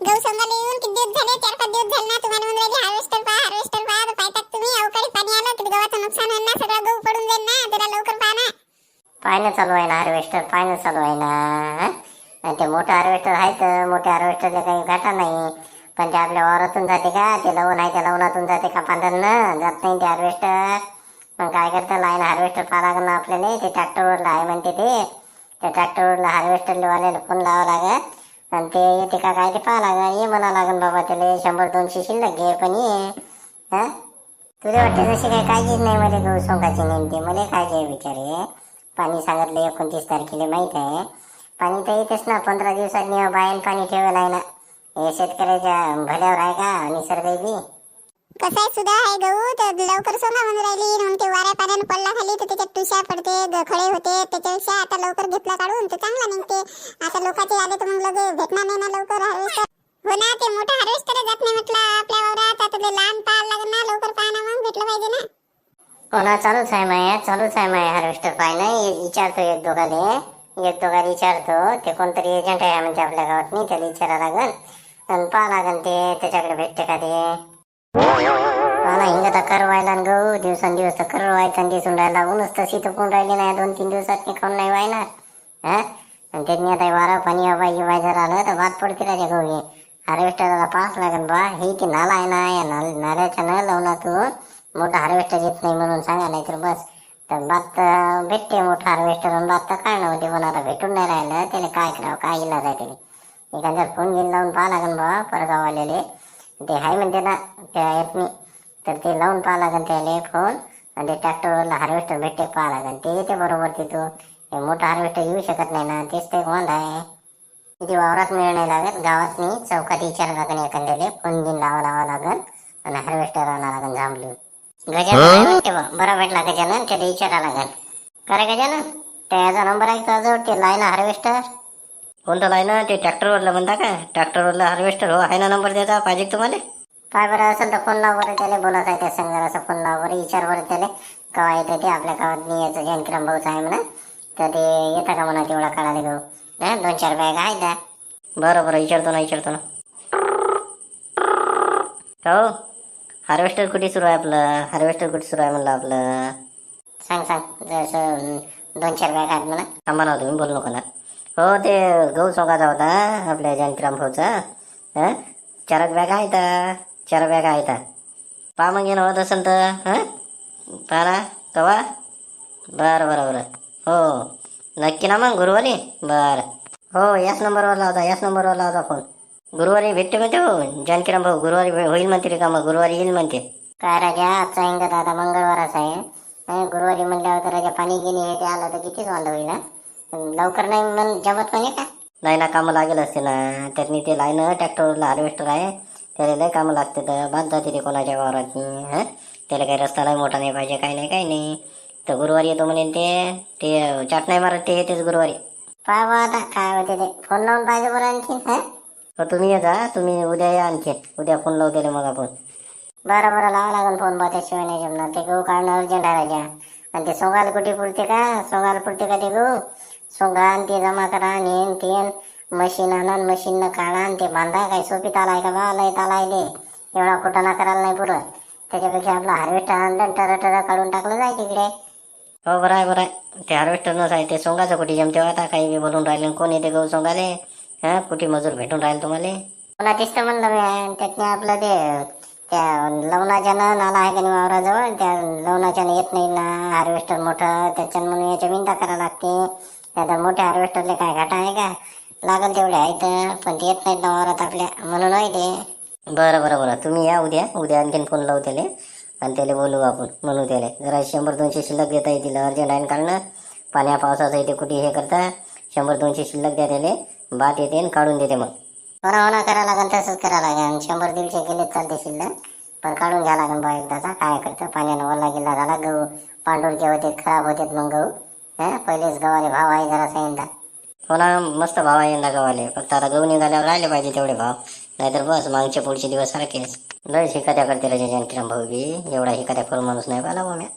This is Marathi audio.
गहू समजायला येऊन किती दिवस झाले? चार पाच दिवस झाले ना तुम्हाला म्हणून राहिली हार्वेस्टर पहा हार्वेस्टर पहा तर पाहतात तुम्ही अवकाळी पाणी आलं तर गव्हाचं नुकसान होईल ना सगळा गहू पडून जाईल ना जरा लवकर पहा ना. पाहिलं चालू आहे ना हार्वेस्टर पाहिलं चालू आहे ना हं? आणि ते मोठं हार्वेस्टर आहे तर मोठ्या हार्वेस्टरला काही घाटा नाही. पण ते आपल्या वावरातून जाते का ते लवण आहे त्या लवणातून जाते का पांढरनं जात नाही ते हार्वेस्टर मग काय करतं लाईन हार्वेस्टर पाहा लागेल ना आपल्याला ते ट्रॅक्टरवरला आहे म्हणते ते. त्या ट्रॅक्टरवरला हार्वेस्टरवाल्याला फोन लावा लागत आणि ते येते का काय ते पाहा लागेल ये म्हणा लागेल बाबा त्याला शंभर दोनशे शिल्लक घे पण ये. हा? तुला वाटते जशी काही काळजीच नाही मला गहू सोंगाची नेमकी. मला काळजी आहे? बिचारे पाणी सांगितलं एकोणतीस तारखेला माहीत आहे. पाणी तर येतेच ना पंधरा दिवसात बाहेर पाणी ठेवायला आहे ना. हे शेतकऱ्याच्या भल्यावर आहे का? निसर्ग बी. कसं आहे सुद्धा आहे गहू हो. तर लवकर सोना म्हणून राहिली. म्हणून ते वाऱ्या पाण्यानं पडला खाली तर त्याच्यात तुषार पडते खळे होते. त्याच्यापेक्षा आता लवकर घेतला काढून तर चांगला निघते. आता लोकांचे आले तर मग लगे भेटणार नाही ना लवकर. हार्वेस्टर हो ना ते मोठं हार्वेस्टर जात नाही म्हटलं. आपल्या वावरात आता ते लहान पाहायला लागेल ना. लवकर पाहा ना मग भेटलं पाहिजे ना. हो ना चालूच आहे माया चालूच आहे माया हार्वेस्टर पाहिलं विचारतो एक दोघाले. एक दोघाला विचारतो. ते कोणतरी एजंट आहे म्हणजे आपल्या गावात. नाही त्याला विचारा लागेल. आणि पाहा लागल ते. त्याच्याकडे भेटते का ते? ना हिंग तर करवायला न गहू दिवसांदिवस तर दिसून राहिला. ऊनच तशी तर कोण राहिली नाही दोन तीन दिवसात मी खाऊन नाही व्हायना हा? आणि त्यांनी आता वारा पाणी हवा हिवाय जर आलं तर भात पडते राजा गहू हे हार्वेस्टरला पास लागेल बा. हे ते नाला आहे ना या नाल नाल्याच्या न लावणातून मोठा हार्वेस्टर येत नाही म्हणून सांगा नाही तर बस. तर भात तर भेटते मोठा हार्वेस्टर भात तर काय नव्हते पण आता भेटून नाही राहिलं. त्याला काय करावं काय इलाज आहे त्याने? एखाद्या फोन घेऊन लावून पाहा लागेल बा परगाववाल्याले. ते आहे म्हणते ना त्या ॲपनी तर ते लावून पाहा लागेल त्याला फोन आणि ते ट्रॅक्टरवरला हार्वेस्टर भेटते पाहा लागेल ते येते बरोबर तिथून. हे मोठं हार्वेस्टर येऊ शकत नाही ना. तेच ते कोण आहे. किती वावरात मिळ नाही लागत. गावात मी चौकात विचार लागेल एखाद्याला. फोन बिन लावा लावा लागेल आणि हार्वेस्टर आणा लागेल जांभलून गजानन बरा भेटला गजानन. त्याला विचारा लागेल खरं गजानन. त्याचा नंबर आहे अजून ते लाईन हार्वेस्टर कोणतं लाईन ते ट्रॅक्टरवरला म्हणता का ट्रॅक्टरवरला हार्वेस्टर हो आहे ना नंबर त्याचा? पाहिजे तुम्हाला? काय बरं असेल तर फोन लाव बरं त्याला बोलत आहे त्या संघाला फोन लाव बरं विचार बरं त्याला. केव्हा येतं ते आपल्या गावात नाही यायचं जानकीराम भाऊचं आहे म्हणा. तर ते येतं का म्हणा तेवढा काढायला गहू हा दोन चार बॅग आहेत त्या. बरं बरं विचारतो ना विचारतो ना. हो हार्वेस्टर कुठे सुरू आहे आपलं? हार्वेस्टर कुठे सुरू आहे म्हणलं आपलं? सांग सांग. जसं दोन चार बॅग आहेत म्हणा. थांबा ना तुम्ही बोलू नका ना. हो ते गहू चौकाचा होता आपल्या जानकीराम भाऊचा. हां? चार बॅग तर चार बॅग आहेत. पा मग येणं होत असेल तर हां? पहा ना कवा? बरं बरं बरं. हो. नक्की ना मग गुरुवारी? बरं. हो याच नंबरवर लावता याच नंबरवर लावता फोन. गुरुवारी भेटते म्हणते हो जानकीराम भाऊ गुरुवारी होईल म्हणते रे का मग? गुरुवारी येईल म्हणते काय राजा आजचा इंग आता मंगळवारच आहे. गुरुवारी म्हणल्यावर राजा पाणी गिनी हे ते आलं तर कितीच वांद होईल ना लवकर नाही म्हण जमत म्हणे का? नाही ना कामं लागेल असते ना. त्यांनी ते लाईन ट्रॅक्टरवरला हार्वेस्टर आहे. त्याला लय कामं लागते तर बाद जाते ते कोणाच्या वावरात हां? त्याला काही रस्ता लय मोठा नाही पाहिजे काही नाही काही नाही. तर गुरुवारी येतो म्हणे ते ते चाट नाही मारत ते येतेच गुरुवारी. पाहा बा आता काय होते ते. फोन लावून पाहिजे बरं आणखी हं? हो तुम्ही ये जा. तुम्ही उद्या या आणखी उद्या फोन लावते मग आपण. बरं बरं लावा लागेल फोन बा त्याशिवाय नाही जमणार. ते गहू काढणं अर्जंट आहे राजा. आणि ते सोंगाला कुठे पुरते का? सोंगाला पुरते का ते गहू? सोंगा आणि ते जमा करा नेन तेन मशीन आणा मशीननं काढा आणि ते बांधा काय? सोपी तालाय का बा? लय तालाय ते. एवढा कुटाणा करायला नाही पुरत. त्याच्यापेक्षा आपलं हार्वेस्टर आणलं टर टर काढून टाकलं जाय तिकडे. हो बरं आहे बरं आहे ते हार्वेस्टरनंच आहे ते सोंगाचं कुठे जमते आता काही बी बोलून राहिले कोण येते गहू सोंगाले? हां कुठे मजूर भेटून राहील तुम्हाला? पुन्हा तेच तर म्हणलं मी. त्यातनं आपलं ते त्या लवणाच्यानं नाला आहे का नाही वावराजवळ? त्या लवणाच्यानं येत नाही ना. हार्वेस्टर मोठं त्याच्यानं म्हणून याच्या विंदा करावं लागते. त्या मोठ्या हार्वेस्टरले काय घाटा आहे का? लागल तेवढे आहेत पण ते येत नाहीत ना वावरात आपल्या म्हणून आहे ते. बरं बरं बरं. तुम्ही या उद्या. उद्या आणखीन फोन लावू त्याले. आणि त्याला बोलू आपण म्हणू त्याला. जरा शंभर दोनशे शिल्लक देता येतील. अर्जंट आहे काढणं? पाण्या पावसाचं इथे कुठे हे करता? शंभर दोनशे शिल्लक द्या त्याले. बात येते आणि काढून देते मग. होना होना करा लागेल तसंच करा लागेल शंभर दीडशे केले चालते शिल्लक. पण काढून घ्या लागेल बा एकदाचा. काय करतं? पाण्यानं ओला गिल्ला झाला गहू. पांढुरके होते खराब होते मग गहू. हं पहिलेच गव्हाले भाव आहे जरा सांगितला हो ना मस्त भाव आहे यंदा गव्हाले फक्त आता गहू निघाल्यावर राहिले पाहिजे तेवढे भाव. नाहीतर बस मागचे पुढचे दिवस सारखेच. लय शिकात्या करते राजा जानकीराम भाऊ बी एवढा शिकात्या करून माणूस नाही पाहिला म्या.